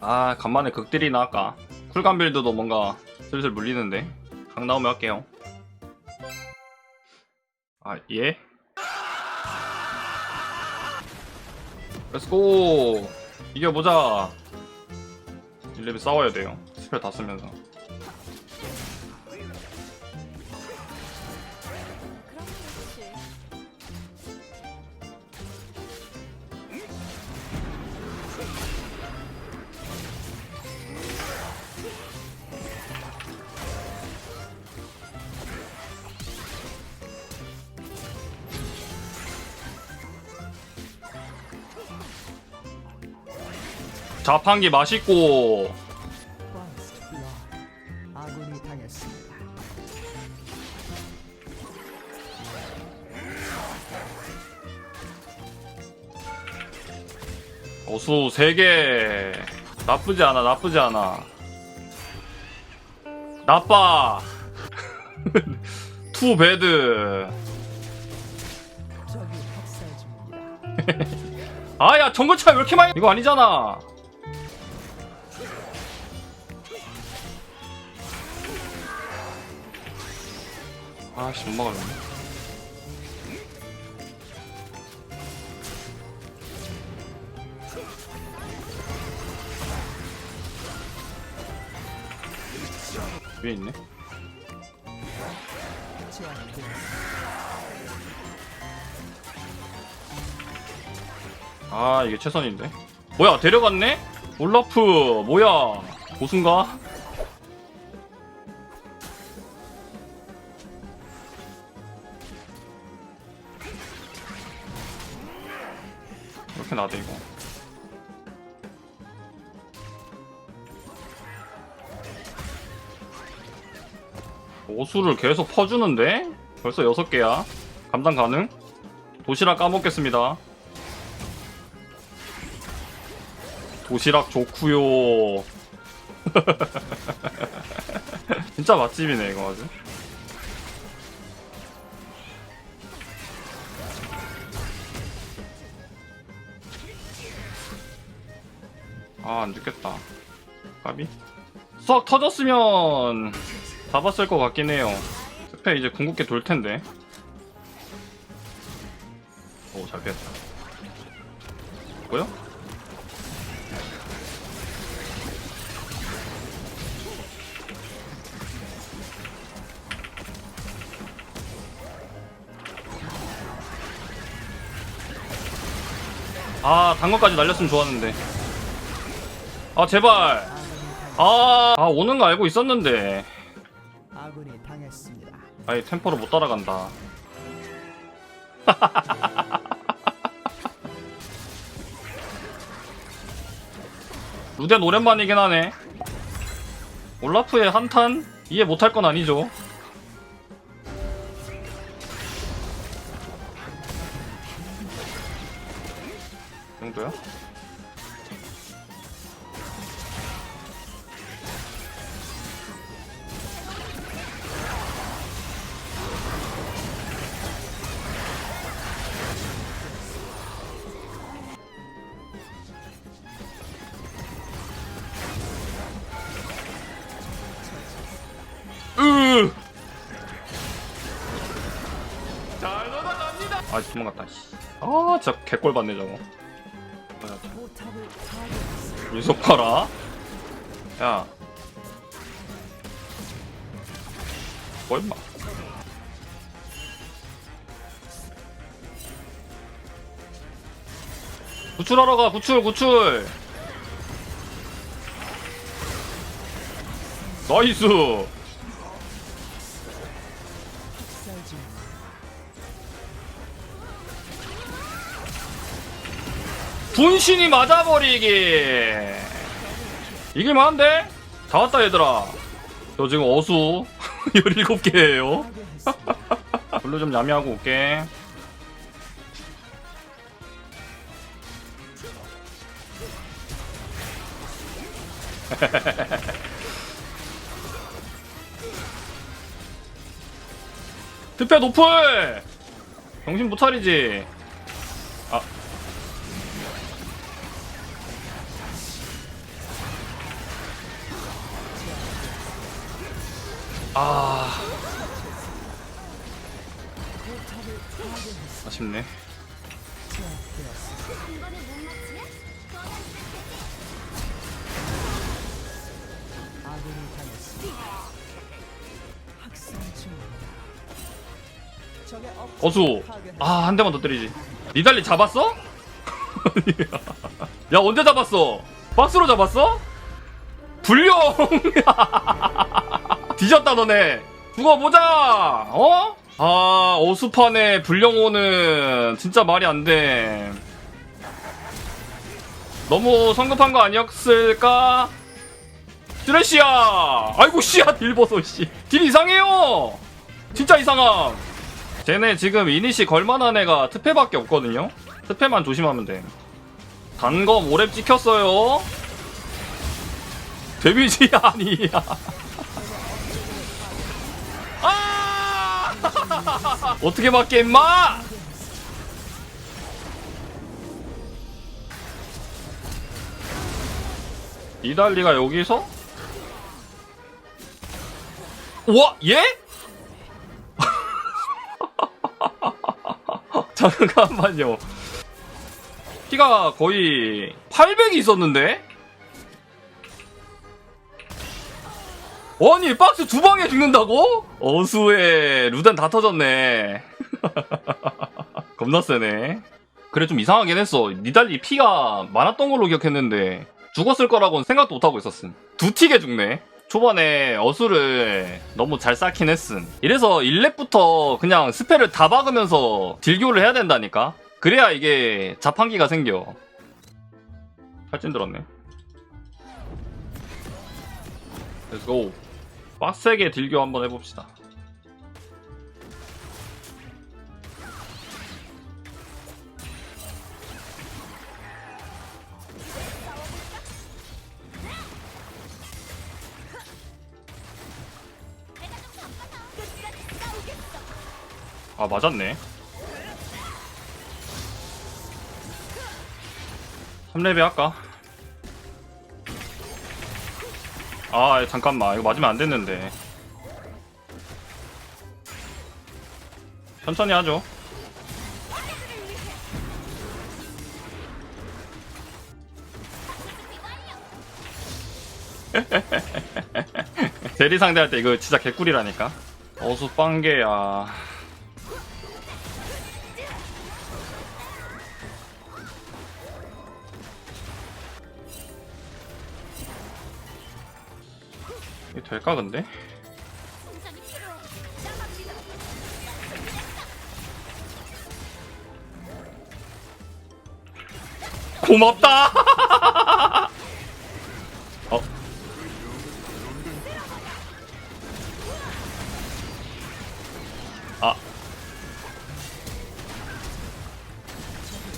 아 간만에 극딜이나 할까? 쿨감 빌드도 뭔가 슬슬 물리는데. 강 나오면 할게요. 아 예? 렛츠고 이겨보자! 1레벨 싸워야 돼요. 스펠 다 쓰면서 자판기 맛있고. 어수 3개 나쁘지 않아 나쁘지 않아 나빠 투 중입니다. 아야 정글차 왜 이렇게 많이 이거 아니잖아 아씨 못 막았네 위에 있네. 아 이게 최선인데 뭐야 데려갔네? 올라프 뭐야 고순가? 오수를 계속 퍼주는데? 벌써 6개야 감당 가능? 도시락 까먹겠습니다 도시락 좋구요. 진짜 맛집이네 이거 아주. 아 안 죽겠다. 까비? 썩 터졌으면 잡았을 것 같긴 해요. 스페 이제 궁극기 돌 텐데. 오 잡혔다. 뭐요? 아, 단거까지 날렸으면 좋았는데. 아, 제발. 아, 아, 오는 거 알고 있었는데. 아이, 템포를 못 따라간다. 루덴 오랜만이긴 하네. 올라프의 한탄? 이해 못할 건 아니죠. 이 정도야? 아, 도망갔다. 씨. 아, 진짜 개꼴 받네 저거. 유속 봐라. 야. 뭐 임마. 구출하러 가, 구출, 구출. 나이스. 분신이 맞아버리기. 이길만한데? 다 왔다 얘들아. 저 지금 어수 17개예요. 파괴했습니다. 블루 좀 야미하고 올게. 특패 노플! 정신 못 차리지? 다. 적의 업 어수 아 한 대만 더 때리지 니달리 잡았어? 야 언제 잡았어? 박스로 잡았어? 불령 뒤졌다 너네. 죽어보자! 어? 아 어수판에 불령호는 진짜 말이 안돼. 너무 성급한 거 아니었을까? 쓰레쉬야! 아이고 씨야 딜 벗어 씨딜 이상해요! 진짜 이상함. 쟤네 지금 이니시 걸만한 애가 특패밖에 없거든요? 특패만 조심하면 돼. 단검 오랩 찍혔어요. 데미지 아니야 어떻게 맞게 임마 이달리가 여기서 우와 얘? 잠깐만요. 피가 거의 800이 있었는데? 아니, 박스 두 방에 죽는다고? 어수에 루덴 다 터졌네. 겁나 세네. 그래, 좀 이상하긴 했어. 니달리 피가 많았던 걸로 기억했는데, 죽었을 거라고는 생각도 못하고 있었음. 두 틱에 죽네. 초반에 어수를 너무 잘 쌓긴 했음. 이래서 1렙부터 그냥 스펠을 다 박으면서 딜교를 해야 된다니까? 그래야 이게 자판기가 생겨. 팔찐 들었네. 렛츠고. 빡세게 딜교 한번 해봅시다. 아, 맞았네. 3레벨 할까? 아, 잠깐만. 이거 맞으면 안 됐는데. 천천히 하죠. 대리 상대할 때 이거 진짜 개꿀이라니까. 어수 빵개야. 이게 될까 근데? 고맙다. 어. 아.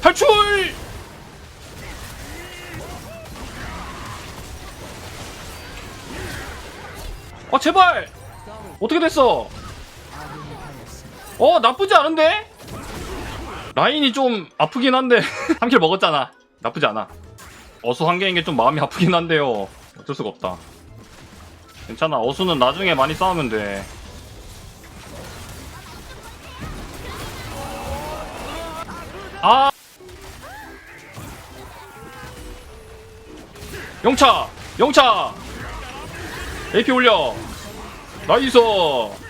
탈출! 아 제발! 어떻게 됐어? 어 나쁘지 않은데? 라인이 좀 아프긴 한데 3킬 먹었잖아 나쁘지 않아 어수 한 개인 게 좀 마음이 아프긴 한데요 어쩔 수가 없다 괜찮아 어수는 나중에 많이 싸우면 돼 아! 영차! 영차! AP 올려! 나이스!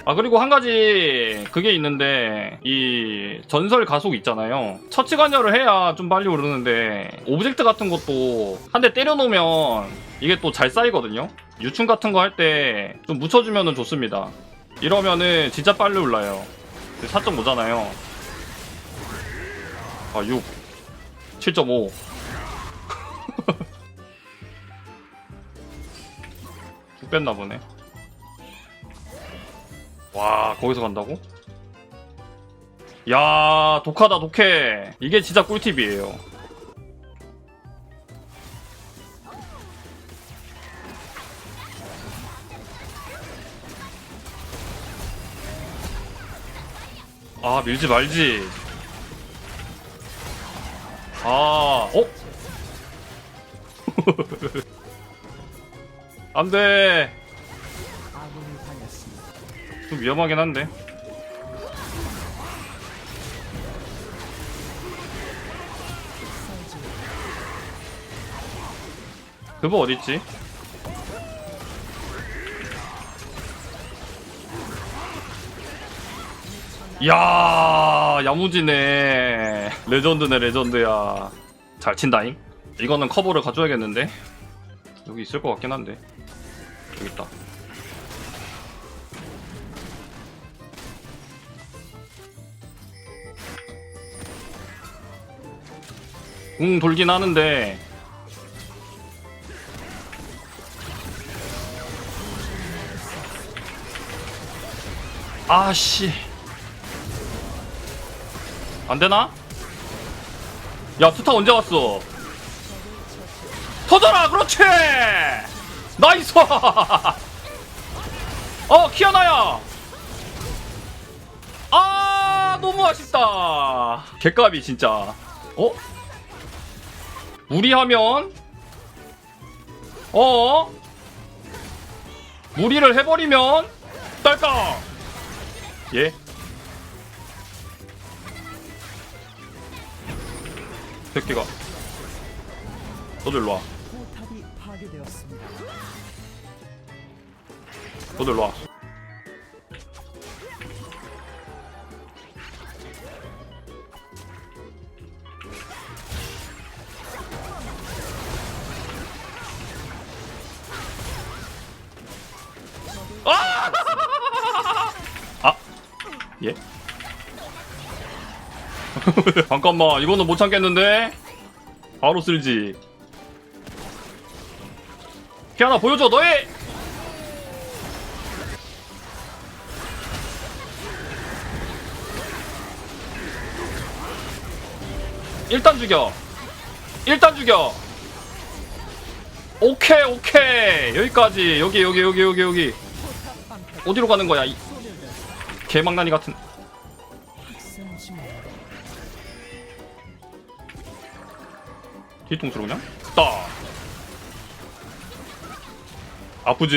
아, 그리고 한 가지, 그게 있는데, 이 전설 가속 있잖아요. 처치 관여를 해야 좀 빨리 오르는데, 오브젝트 같은 것도 한 대 때려놓으면 이게 또 잘 쌓이거든요? 유충 같은 거 할 때 좀 묻혀주면 좋습니다. 이러면은 진짜 빨리 올라요. 4.5잖아요. 아, 6. 7.5. 뺐나 보네. 와 거기서 간다고? 야 독하다 독해 이게 진짜 꿀팁이에요 아 밀지 말지 아 어? 안돼. 좀 위험하긴 한데. 그거 어딨지? 야 야무지네 레전드네 레전드야 잘 친다잉 이거는 커버를 가져야겠는데 여기 있을 것 같긴 한데. 여기 있다. 응 돌긴 하는데. 아씨. 안되나? 야 투타 언제 왔어 터져라 그렇지! 나이스! 어 키아나야! 아 너무 아쉽다. 개값이 진짜. 어? 무리 하면 어? 무리를 해버리면 딸까? 예? 새끼가. 너도 일로와 너도 일로와 아! 아! 예? 잠깐만 이거는 못 참겠는데? 바로 쓸지 키아나 보여줘 너의 일단 죽여. 일단 죽여. 오케이 오케이. 여기까지. 여기 여기 여기 여기 여기. 어디로 가는 거야? 이 개망나니 같은. 뒤통수로 그냥 딱 아프지?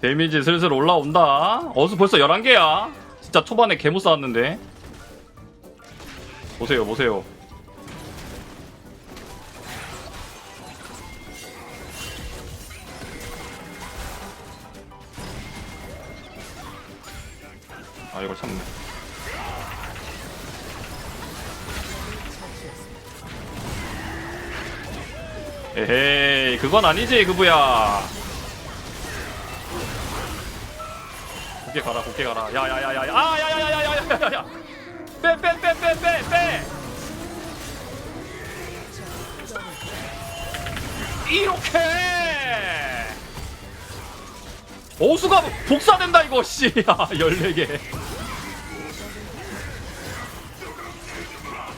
데미지 슬슬 올라온다. 어수 벌써 11개야. 진짜 초반에 개못 쌓았는데. 보세요 보세요 그건 아니지 그부야. 곱게 가라 곱게 가라. 야야야야야. 아야야야야야야야 빼빼빼빼빼빼. 이렇게. 오수가 복사된다 이거 씨야 14개.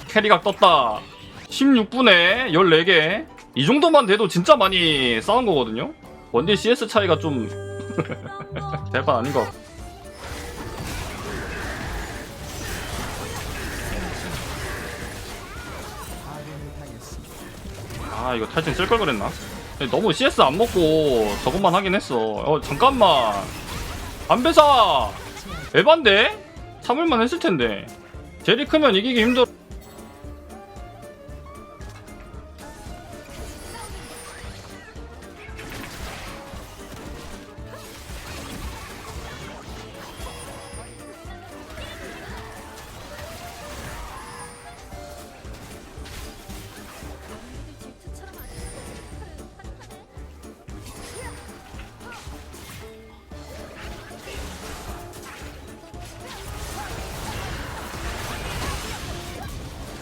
캐리가 떴다. 16분에 14개. 이 정도만 돼도 진짜 많이 싸운 거거든요 원딜 CS 차이가 좀 대판 아닌 것 같고. 아 이거 탈진 쓸 걸 그랬나? 너무 CS 안 먹고 저것만 하긴 했어 어 잠깐만 안배사 에반데? 참을만 했을 텐데 제리 크면 이기기 힘들어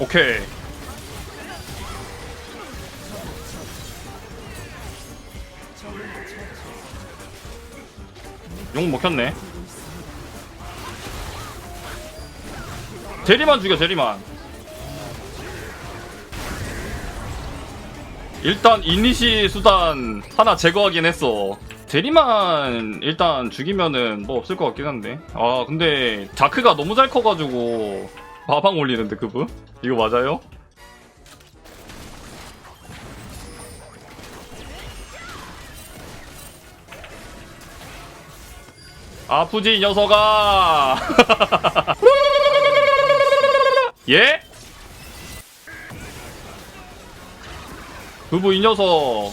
오케이. 용 먹혔네. 제리만 죽여 제리만. 일단 이니시 수단 하나 제거하긴 했어. 제리만 일단 죽이면은 뭐 없을 것 같긴 한데. 아 근데 자크가 너무 잘 커가지고 마방 올리는데 그분? 이거 맞아요? 아프지 이 녀석아 예? 그부 이 녀석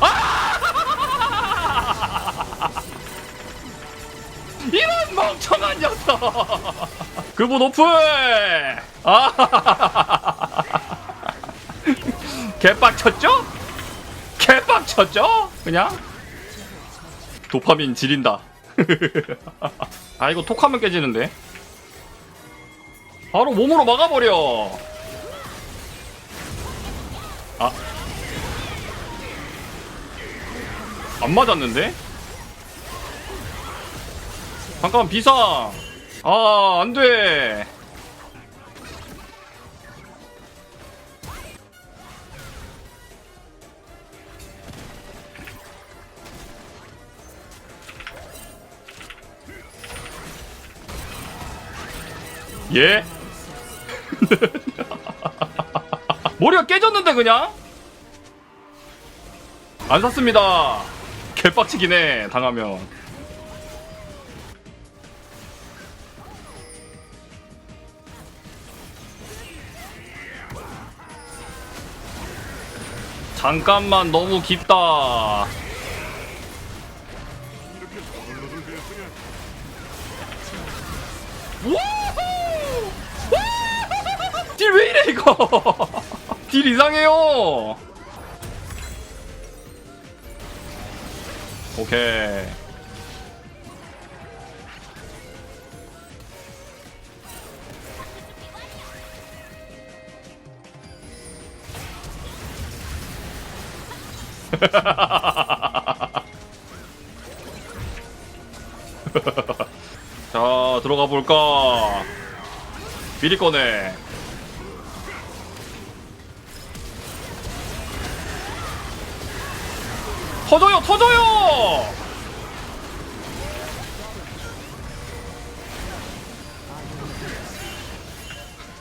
처 이런 멍청한 녀석 그부 노플 아 개빡쳤죠? 개빡쳤죠? 그냥 도파민 지린다 아 이거 톡하면 깨지는데 바로 몸으로 막아버려 아. 안 맞았는데? 잠깐 비상 아 안돼 예? 머리가 깨졌는데 그냥? 안 샀습니다 개빡치긴 해 당하면 잠깐만 너무 깊다. 딜 왜 이래 이거? 딜 이상해요. 오케이. 자 들어가 볼까? 미리 꺼내. 터져요 터져요!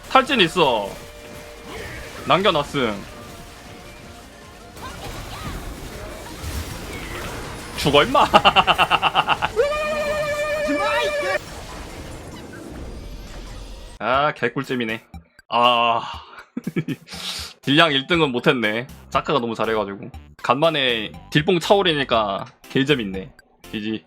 탈진 있어. 남겨놨음 죽어 임마. 아 개꿀잼이네. 아. 딜량 1등은 못했네. 자크가 너무 잘해가지고. 간만에 딜뽕 차오르니까 개재밌네. GG